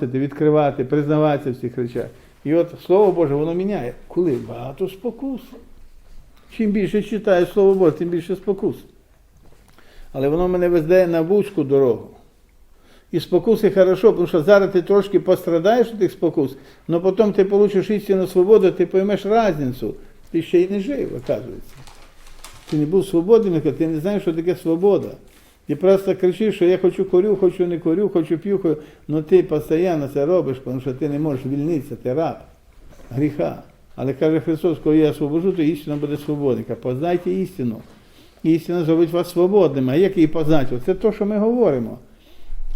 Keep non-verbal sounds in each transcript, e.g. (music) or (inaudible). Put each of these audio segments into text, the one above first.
виносити, відкривати, признаватися в цих речах. І от Слово Боже, воно міняє. Коли багато спокус. Чим більше читаю Слово Боже, тим більше спокус. Але воно мене везе на вузьку дорогу. І спокуси хорошо, тому що зараз ти трошки пострадаєш від тих спокус, але потім ти получиш істинну свободу, ти поймеш різницю. Ти ще й не жив, оказується. Ти не був свободним, ти не знаєш, що таке свобода. Ти просто кричиш, що я хочу корю, хочу не корю, хочу п'ю, але ти постійно це робиш, тому що ти не можеш звільнитися, ти раб гріха. Але каже Христос, коли я освобожу, то істина буде свободника. Познайте істину. Істина зробить вас свободними. А як її познати? Це те, що ми говоримо.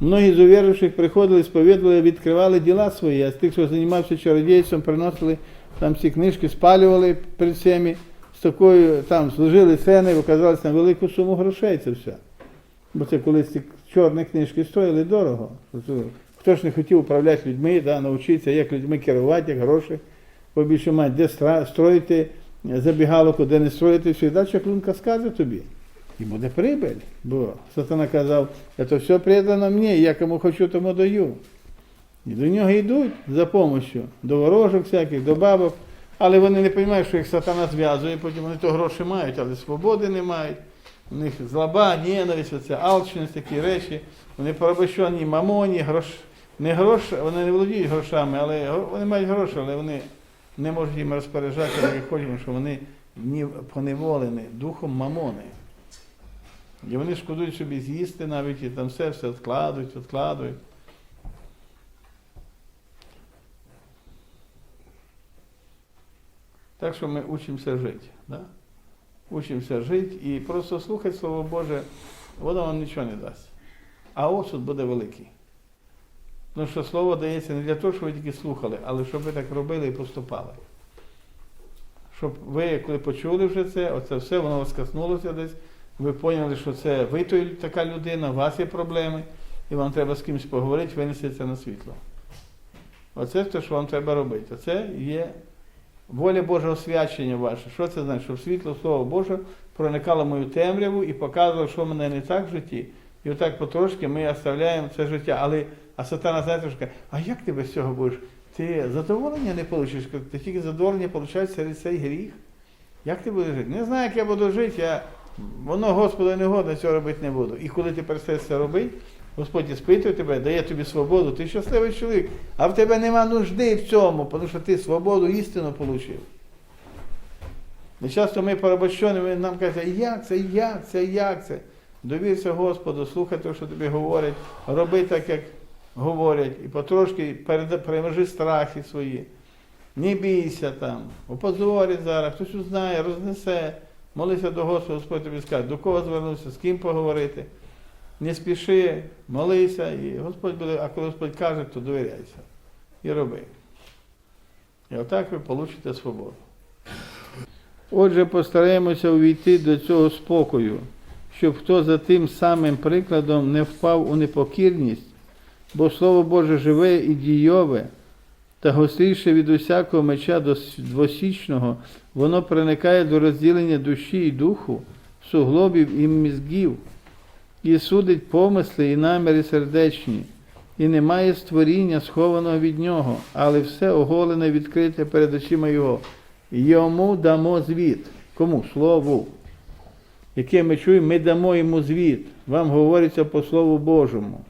Многі з увіруючих приходили, сповідували, відкривали діла свої, а з тих, що займався чародійством, приносили там всі книжки, спалювали перед всіми, з такою там служили сцени, оказалось на велику суму грошей це все. Бо це колись ці чорні книжки стоїли дорого. Хто ж не хотів управляти людьми, да, навчитися, як людьми керувати, як гроші побільше мати, де строїти забігалоку, де не строїти, все. Далі клунка скаже тобі. І буде прибыль. Бо сатана казав, це все предано мені, я кому хочу, тому даю. І до нього йдуть за допомогою, до ворожок всяких, до бабок, але вони не розуміють, що їх сатана зв'язує, потім вони то гроші мають, але свободи не мають. У них злоба, ненависть, оця алчність, такі речі. Вони порабощені мамоні, грош... не грош, вони не володіють грошами, але вони мають гроші, але вони не можуть їм розпоряджатися, як тому що вони ні- поневолені духом мамони. І вони шкодують собі з'їсти навіть і там все, все відкладують, відкладують. Так що ми учимося жити. Да? Учимося жити і просто слухати Слово Боже, воно вам нічого не дасть. А осуд буде великий. Тому що слово дається не для того, щоб ви тільки слухали, але щоб ви так робили і поступали. Щоб ви, коли почули вже це, оце все, воно вас коснулося десь, ви поняли, що це ви той, така людина, у вас є проблеми, і вам треба з кимось поговорити, винести це на світло. Оце те, що вам треба робити. Оце є воля Божого свячення ваше. Що це значить? Щоб світло Слова Боже проникало мою темряву і показувало, що в мене не так в житті. І отак потрошки ми оставляємо це життя. Але а сатана знаєте, що каже, а як ти без цього будеш? Ти задоволення не получиш, ти тільки задоволення получаєш через цей гріх. Як ти будеш жити? Не знаю, як я буду жити, я... воно Господу не годно, цього робити не буду. І коли ти перестаєш це робити, Господь іспитує тебе, дає тобі свободу, ти щасливий чоловік, а в тебе нема нужди в цьому, тому що ти свободу істину отримав. І часто ми порабощені, нам кажуть, як це, як це, як це. Довірся Господу, слухай те, що тобі говорять, роби так, як говорять, і потрошки переможи страхи свої. Не бійся там, опозорить зараз, хтось узнає, рознесе. Молися до Господа, Господь тобі скаже, до кого звернутися, з ким поговорити. Не спіши, молися, і Господь буде, а коли Господь каже, то довіряйся. І роби. І отак ви получите свободу. Отже, постараємося увійти до цього спокою, щоб хто за тим самим прикладом не впав у непокірність, бо Слово Боже живе і дійове, та гостріше від усякого меча двосічного, воно проникає до розділення душі і духу, суглобів і мізгів, і судить помисли і наміри сердечні, і немає створіння, схованого від нього, але все оголене відкрите перед очима Його. Йому дамо звіт. Кому? Слову. Яке ми чуємо, ми дамо йому звіт. Вам говориться по Слову Божому.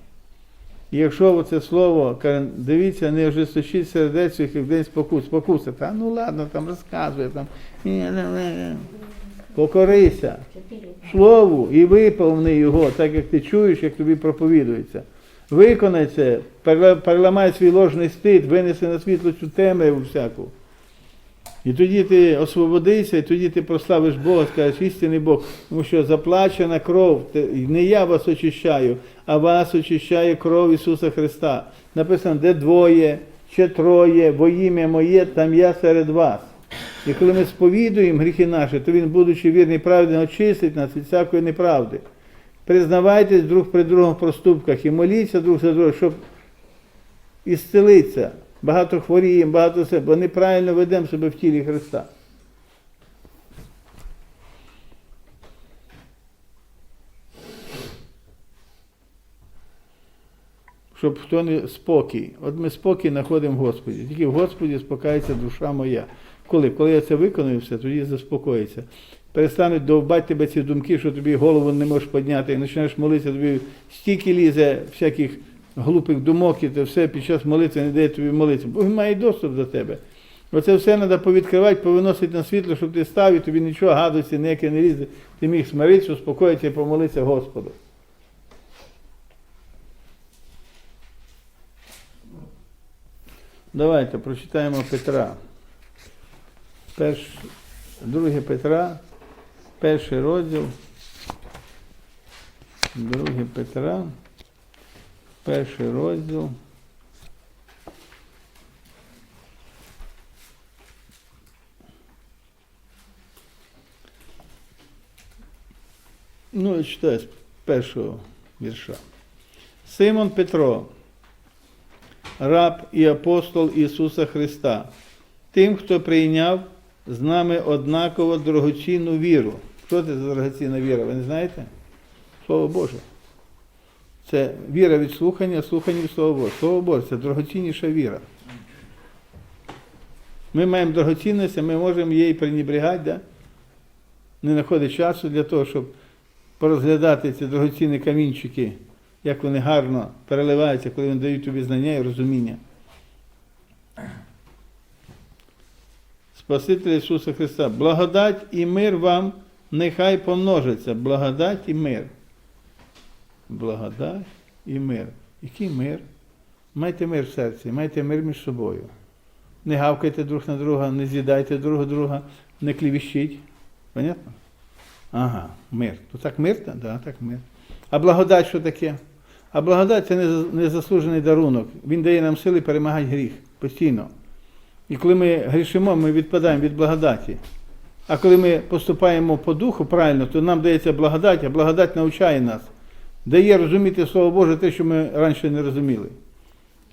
І якщо це слово, дивіться, не ожесточіть сердець їх в день спокус. Спокуса. Та ну ладно, там розказує, там. Покорися слову і виповни його, так як ти чуєш, як тобі проповідується. Виконай це, переламай свій ложний стид, винеси на світло цю темряву всяку. І тоді ти освободися, і тоді ти прославиш Бога, скажеш, істинний Бог, тому що заплачена кров, не я вас очищаю, а вас очищає кров Ісуса Христа. Написано, де двоє чи троє, во ім'я моє, там я серед вас. І коли ми сповідуємо гріхи наші, то Він, будучи вірний правди, очистить нас від всякої неправди. Признавайтесь друг при другому в проступках і моліться друг за друга, щоб ісцелитися. Багато хворіємо, багато все, бо неправильно ведемо себе в тілі Христа. щоб хто не спокій. От ми спокій знаходимо в Господі. Тільки в Господі спокається душа моя. Коли? Коли я це виконую все, тоді заспокоїться. Перестануть довбати тебе ці думки, що тобі голову не можеш підняти, і починаєш молитися, тобі стільки лізе всяких глупих думок, і це все під час молитви не дає тобі молитися. Бо він має доступ до тебе. Оце все треба повідкривати, повиносити на світло, щоб ти став і тобі нічого гадості ніяке не лізе. Ти міг смиритися, успокоїтися і помолитися Господу. Давайте прочитаємо Петра. Перш, друге Петра, перший розділ. Друге Петра, перший розділ. Ну, я читаю з першого вірша. Симон Петро, раб і апостол Ісуса Христа, тим, хто прийняв з нами однаково дорогоцінну віру. Що це за дорогоцінна віра? Ви не знаєте? Слово Боже. Це віра від слухання, слухання від Слова Боже. Слово Боже, це дорогоцінніша віра. Ми маємо дорогоцінність, а ми можемо її пренебрігати, да? не знаходить часу для того, щоб порозглядати ці дорогоцінні камінчики, як вони гарно переливаються, коли вони дають тобі знання і розуміння. Спасителя Ісуса Христа, благодать і мир вам нехай помножиться. Благодать і мир. Благодать і мир. Який мир? Майте мир в серці, майте мир між собою. Не гавкайте друг на друга, не з'їдайте друг друга, не клівіщіть. Понятно? Ага, мир. То так мир? Так, да, так мир. А благодать що таке? А благодать це неза- незаслужений дарунок. Він дає нам сили перемагати гріх постійно. І коли ми грішимо, ми відпадаємо від благодаті. А коли ми поступаємо по духу правильно, то нам дається благодать, а благодать навчає нас. Дає розуміти Слово Боже те, що ми раніше не розуміли.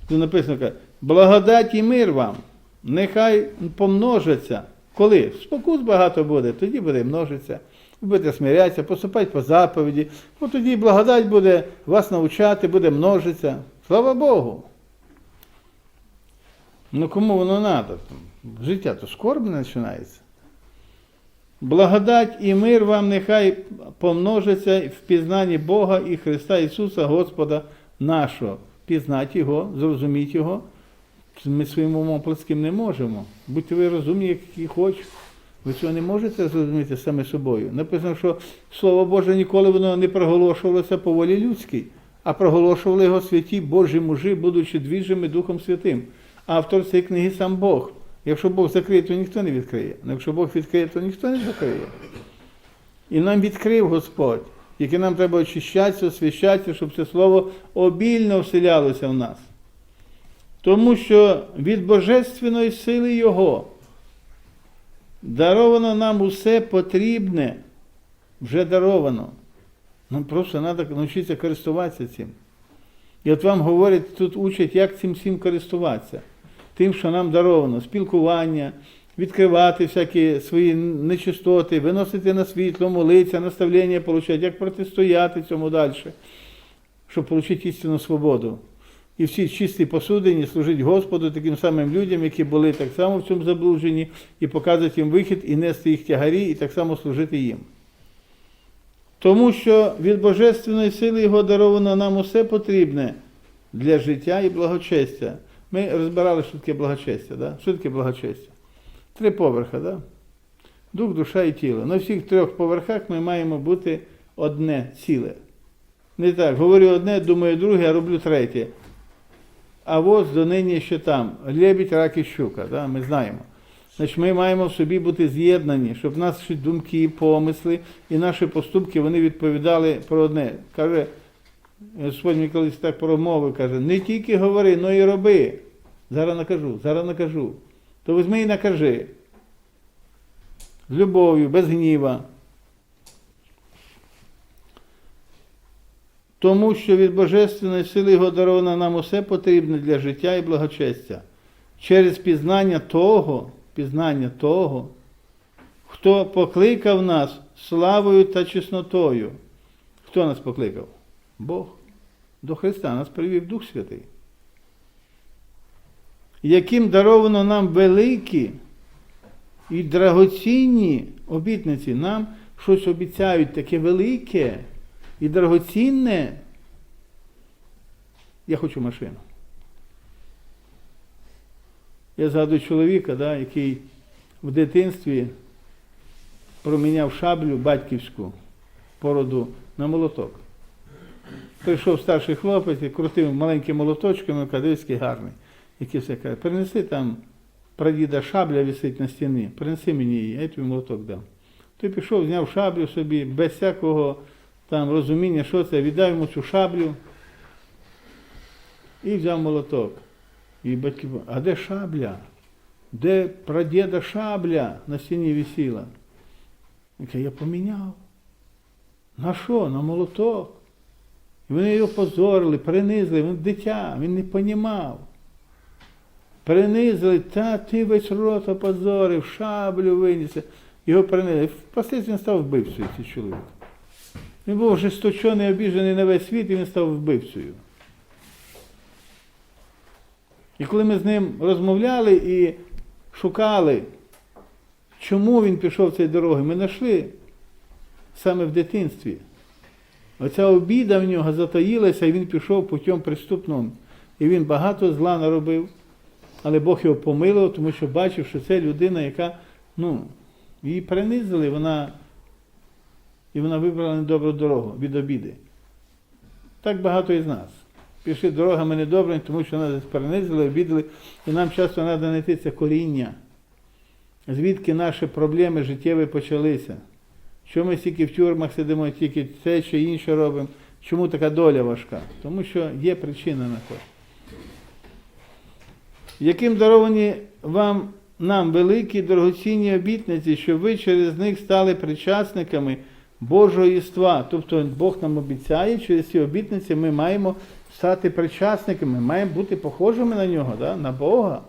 Тут написано, благодать і мир вам, нехай помножаться. Коли? Спокус багато буде, тоді буде множиться. Ви будете смирятися, поступати по заповіді, бо тоді благодать буде вас навчати, буде множитися. Слава Богу. Ну кому воно треба? Життя то скорбне починається. Благодать і мир вам нехай помножиться в пізнанні Бога і Христа Ісуса Господа нашого. Пізнати Його, зрозуміти Його. Ми своїм умом плоским не можемо. Будьте ви розумні, які хочете. Ви цього не можете зрозуміти саме собою. Написано, що Слово Боже ніколи воно не проголошувалося по волі людській, а проголошували його святі Божі мужі, будучи двіжими Духом Святим. Автор цієї книги сам Бог. Якщо Бог закриє, то ніхто не відкриє. А якщо Бог відкриє, то ніхто не закриє. І нам відкрив Господь, яке нам треба очищатися, освящатися, щоб це слово обільно вселялося в нас. Тому що від божественної сили Його даровано нам усе потрібне, вже даровано. Нам просто треба навчитися користуватися цим. І от вам говорять, тут учать, як цим всім користуватися. Тим, що нам даровано, спілкування, відкривати всякі свої нечистоти, виносити на світло, молитися, наставлення отримати, як протистояти цьому далі, щоб отримати істинну свободу. І всі чисті посудині служить Господу таким самим людям, які були так само в цьому заблуженні, і показувати їм вихід, і нести їх тягарі, і так само служити їм. Тому що від Божественної сили Його даровано нам усе потрібне для життя і благочестя. Ми розбирали, що таке благочестя. Да? Що таке благочестя? Три поверха, да? дух, душа і тіло. На всіх трьох поверхах ми маємо бути одне ціле. Не так, говорю одне, думаю друге, а роблю третє. А воз донині ще там. Лебідь, рак і щука, да? ми знаємо. Значить, ми маємо в собі бути з'єднані, щоб наші думки, помисли і наші поступки вони відповідали про одне. Каже, Господь мені колись так промовив, каже, не тільки говори, але і роби. Зараз накажу, зараз накажу. То візьми і накажи. З любов'ю, без гніва. Тому що від Божественної сили Його даровано нам усе потрібне для життя і благочестя. Через пізнання того, пізнання того, хто покликав нас славою та чеснотою. Хто нас покликав? Бог. До Христа нас привів Дух Святий. Яким даровано нам великі і драгоцінні обітниці. Нам щось обіцяють таке велике і драгоцінне. Я хочу машину. Я згадую чоловіка, да, який в дитинстві проміняв шаблю батьківську породу на молоток. Прийшов старший хлопець і крутив маленьким молоточком, каже, який гарний. Який все каже, принеси там прадіда шабля висить на стіні, принеси мені її, я тобі молоток дам. Той пішов, зняв шаблю собі, без всякого там розуміння, що це, віддав йому цю шаблю і взяв молоток. І батьки, а де шабля? Де прадіда шабля на стіні висіла? Я поміняв. На що? На молоток. І вони його позорили, принизили, він дитя, він не понімав. Принизили, та ти весь рот опозорив, шаблю виніс. Його принизили. Впоследствии він став вбивцею, цей чоловік. Він був ожесточений, обіжений на весь світ, і він став вбивцею. І коли ми з ним розмовляли і шукали, чому він пішов цією дорогою, ми знайшли саме в дитинстві. Оця обіда в нього затаїлася, і він пішов путем приступним. І він багато зла наробив, але Бог його помилував, тому що бачив, що це людина, яка, ну, її принизили, вона, і вона вибрала недобру дорогу від обіди. Так багато із нас. Пішли дорогами недобрими, тому що нас принизили, обідали, і нам часто треба знайти це коріння. Звідки наші проблеми життєві почалися? Що ми стільки в тюрмах сидимо, тільки це чи інше робимо? Чому така доля важка? Тому що є причина на то. Яким даровані вам нам великі дорогоцінні обітниці, щоб ви через них стали причасниками Божого єства. Тобто Бог нам обіцяє, через ці обітниці ми маємо стати причасниками, маємо бути похожими на нього, да? на Бога.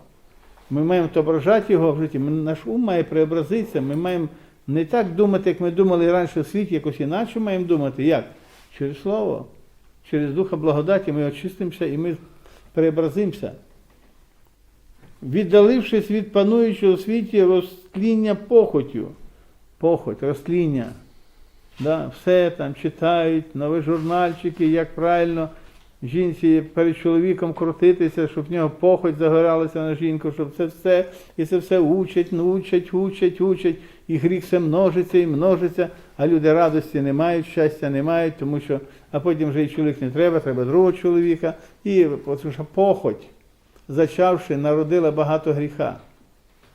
Ми маємо отображати його в житті. Наш ум має преобразитися. Ми маємо не так думати, як ми думали раніше в світі, якось іначе маємо думати. Як? Через Слово, через Духа благодаті ми очистимося і ми преобразимося. Віддалившись від пануючого світі розтління похотю. Похоть, розтління. Да, все там читають, нові журнальчики, як правильно жінці перед чоловіком крутитися, щоб в нього похоть загоралася на жінку, щоб це все, і це все учать, учать, учать, учать, і гріх все множиться і множиться, а люди радості не мають, щастя не мають, тому що, а потім вже і чоловік не треба, треба другого чоловіка. І що похоть, зачавши, народила багато гріха.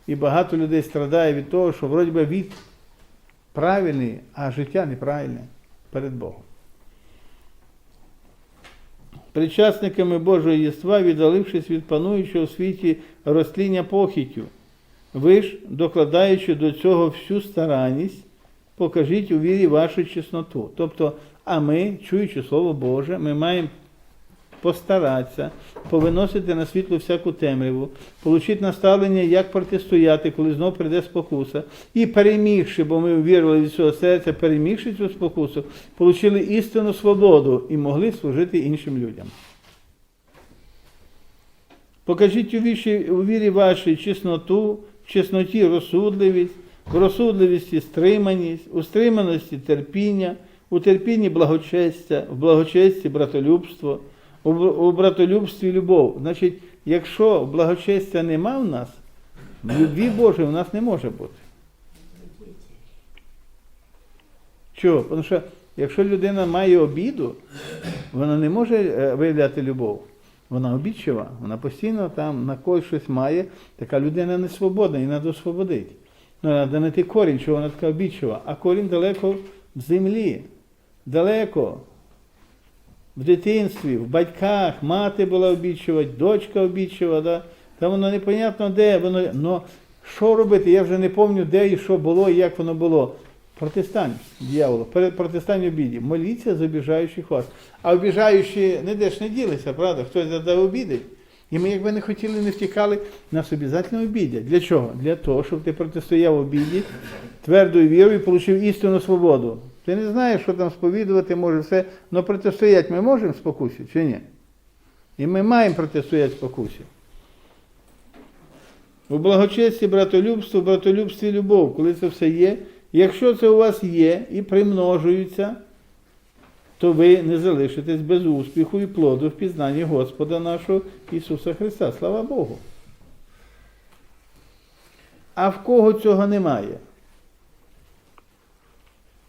І багато людей страдає від того, що вроді би від правильний, а життя неправильне перед Богом. Причасниками Божого єства, віддалившись від пануючого в світі розтління похитю, ви ж, докладаючи до цього всю старанність, покажіть у вірі вашу чесноту. Тобто, а ми, чуючи Слово Боже, ми маємо постаратися, повиносити на світло всяку темряву, отримати наставлення, як протистояти, коли знов прийде спокуса, і перемігши, бо ми вірили від свого серця, перемігши цю спокусу, отримали істинну свободу і могли служити іншим людям. Покажіть у вірі, у вірі вашій чесноту, в чесноті розсудливість, в розсудливості стриманість, у стриманості терпіння, у терпінні благочестя, в благочесті братолюбство, у, братолюбстві любов. Значить, якщо благочестя нема в нас, любві Божої в нас не може бути. Чого? Тому що якщо людина має обіду, вона не може е, виявляти любов. Вона обідчива, вона постійно там на когось щось має, така людина не свободна, її треба освободити. Ну, треба знайти корінь, що вона така обідчива, а корінь далеко в землі, далеко. В дитинстві, в батьках, мати була обідчива, дочка обідчива, да? там воно непонятно де, воно. Но що робити? Я вже не пам'ятаю, де і що було, і як воно було. Протестань, дьяволу, протестань обіді. Моліться за обіжаючих вас. А обіжаючі не де ж не ділися, правда? Хтось задав обіди. І ми, якби не хотіли, не втікали, нас обов'язково обідять. Для чого? Для того, щоб ти протистояв обіді твердою вірою і отримав істинну свободу. Ти не знаєш, що там сповідувати може все, але протистояти ми можемо спокусі чи ні? І ми маємо протистояти спокусі. У благочесті, братолюбство, братолюбстві любов, коли це все є. Якщо це у вас є і примножується, то ви не залишитесь без успіху і плоду в пізнанні Господа нашого Ісуса Христа. Слава Богу. А в кого цього немає?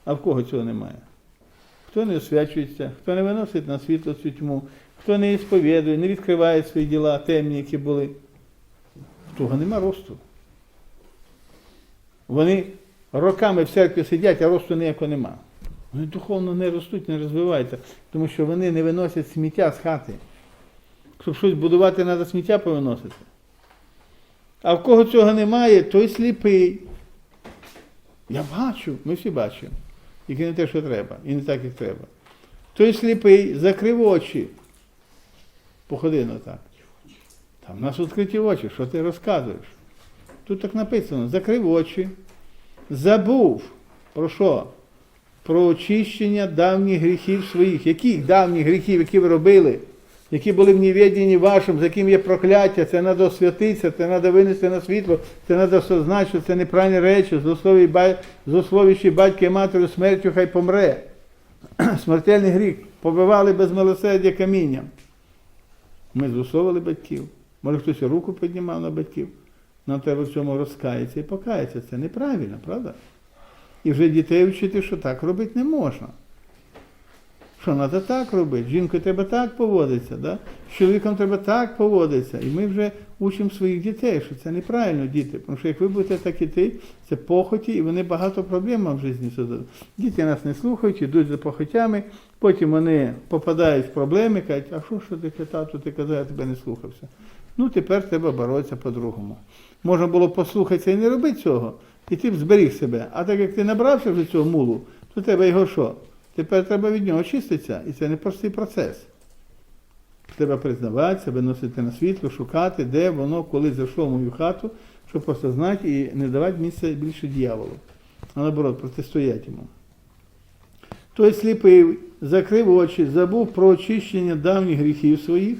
А в кого цього немає? Хто не освячується, хто не виносить на світло цю тьму, хто не ісповідує, не відкриває свої діла темні, які були. В того нема росту. Вони роками в церкві сидять, а росту ніякого нема. Вони духовно не ростуть, не розвиваються, тому що вони не виносять сміття з хати. Щоб щось будувати, треба сміття повиносити. А в кого цього немає, той сліпий. Я бачу, ми всі бачимо. Тільки не те, що треба, і не так, як треба. Той сліпий, закрив очі. Походи на так. Там в нас відкриті очі, що ти розказуєш? Тут так написано: закрив очі, забув. Про що? Про очищення давніх гріхів своїх. Яких давніх гріхів, які ви робили, які були в невіденні вашому, за яким є прокляття, це треба освятитися, це треба винести на світло, це треба осознати, що це неправильні речі, злослові ба- батька і матері смертю хай помре. (clears throat) Смертельний гріх. Побивали без милосердя камінням. Ми злословили батьків. Може хтось руку піднімав на батьків. Нам треба в цьому розкаятися і покаятися. Це неправильно, правда? І вже дітей вчити, що так робити не можна. Що треба так робити? Жінкою треба так поводитися, да? з чоловіком треба так поводитися. І ми вже учимо своїх дітей, що це неправильно, діти. Тому що як ви будете так іти, це похоті, і вони багато проблем в житті создають. Діти нас не слухають, йдуть за похотями, потім вони попадають в проблеми, кажуть, а що ж ти тату, ти казав, я тебе не слухався. Ну, тепер треба боротися по-другому. Можна було послухатися і не робити цього, і ти б зберіг себе. А так як ти набрався вже цього мулу, то тебе його що? Тепер треба від нього очиститися, і це непростий процес. Треба признаватися, виносити на світло, шукати, де воно, коли зайшло в мою хату, щоб просто знати і не давати місця більше дьяволу. А наоборот, протистояти йому. Той сліпий, закрив очі, забув про очищення давніх гріхів своїх.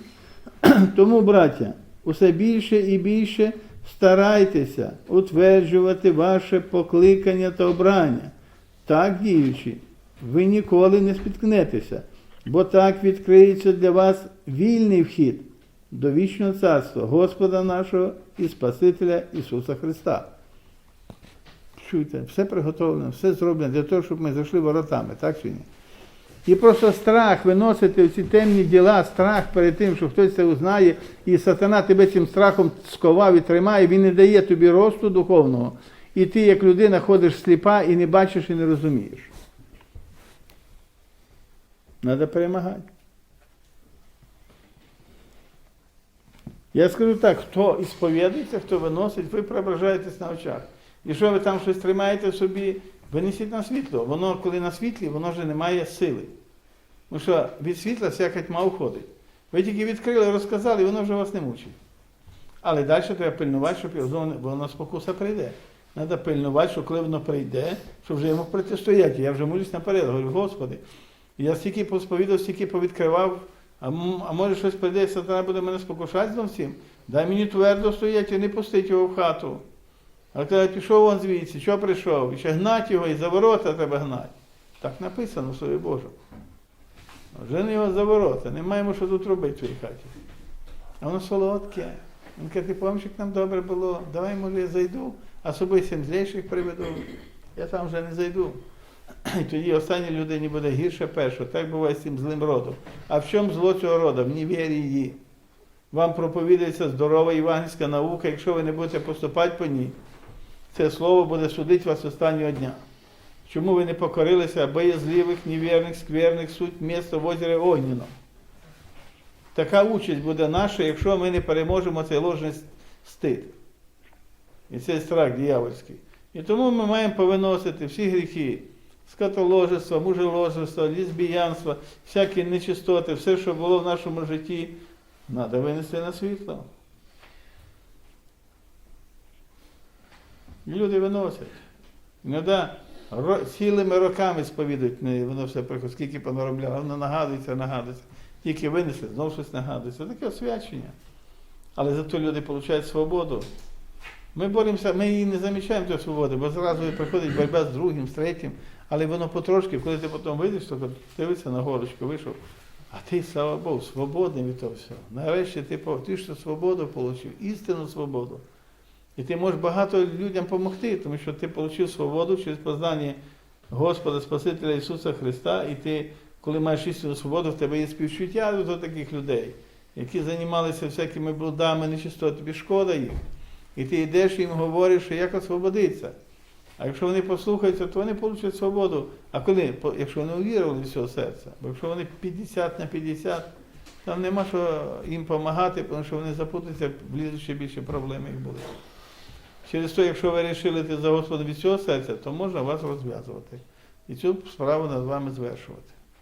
(clears throat) Тому, браття, усе більше і більше старайтеся утверджувати ваше покликання та обрання. Так діючи, ви ніколи не спіткнетеся, бо так відкриється для вас вільний вхід до вічного царства Господа нашого і Спасителя Ісуса Христа. Чуйте, все приготовлено, все зроблено для того, щоб ми зайшли воротами, так чи ні? І просто страх виносити ці темні діла, страх перед тим, що хтось це узнає, і сатана тебе цим страхом сковав і тримає, він не дає тобі росту духовного. І ти, як людина, ходиш сліпа і не бачиш і не розумієш. Треба перемагати. Я скажу так, хто ісповідується, хто виносить, ви преображаєтесь на очах. Якщо ви там щось тримаєте в собі, винесіть на світло. Воно, коли на світлі, воно вже не має сили. Тому що від світла всяка тьма уходить. Ви тільки відкрили, розказали, і воно вже вас не мучить. Але далі треба пильнувати, щоб його воно спокуса прийде. Треба пильнувати, щоб коли воно прийде, щоб вже йому протистояти. Я вже молюсь наперед, говорю, Господи, я стільки посповідав, стільки повідкривав, а, а може щось прийде, і сатана буде мене спокушати знову всім. Дай мені твердо стояти і не пустити його в хату. А коли пішов він звідси, що прийшов? І ще гнати його, і за ворота треба гнати. Так написано Слові Божому. Жени його за ворота, не маємо що тут робити в твоїй хаті. А воно солодке. Він каже, ти пам'ятаєш, як нам добре було, давай, може, я зайду, а собі сім злейших приведу. Я там вже не зайду. І (coughs) тоді останній людині буде гірше першого. Так буває з цим злим родом. А в чому зло цього роду? В невірі її. Вам проповідується здорова євангельська наука, якщо ви не будете поступати по ній, це слово буде судити вас останнього дня. Чому ви не покорилися боязливих, невірних, скверних суть місто в озері Огніно? Така участь буде наша, якщо ми не переможемо цей ложний стид. І цей страх диявольський. І тому ми маємо повиносити всі гріхи, скотоложество, мужеложество, лесбіянство, всякі нечистоти, все, що було в нашому житті, Треба винести на світло. І люди виносять. Іноді цілими роками сповідують, не, воно все приходить, скільки понаробляло, воно нагадується, нагадується. Тільки винесли, знову щось нагадується. Таке освячення. Але зато люди отримують свободу. Ми боремося, ми її не замічаємо тої свободи, бо зразу приходить боротьба з другим, з третім. Але воно потрошки, коли ти потім вийдеш, то дивишся на горочку, вийшов. А ти, слава Богу, свободний від того всього. Нарешті ти, ти що свободу отримав, істинну свободу. І ти можеш багато людям допомогти, тому що ти отримав свободу через познання Господа Спасителя Ісуса Христа, і ти, коли маєш істинну свободу, в тебе є співчуття до таких людей, які займалися всякими блудами, нечистотами, тобі шкода їх. І ти йдеш і їм говориш, що як освободитися. А якщо вони послухаються, то вони получать свободу. А коли? Якщо вони увірували від всього серця, бо якщо вони 50 на 50, там нема що їм допомагати, тому що вони запутаються, влізуть ще більше проблем їх буде. Через те, якщо ви вирішили за Господом від всього серця, то можна вас розв'язувати. І цю справу над вами звершувати.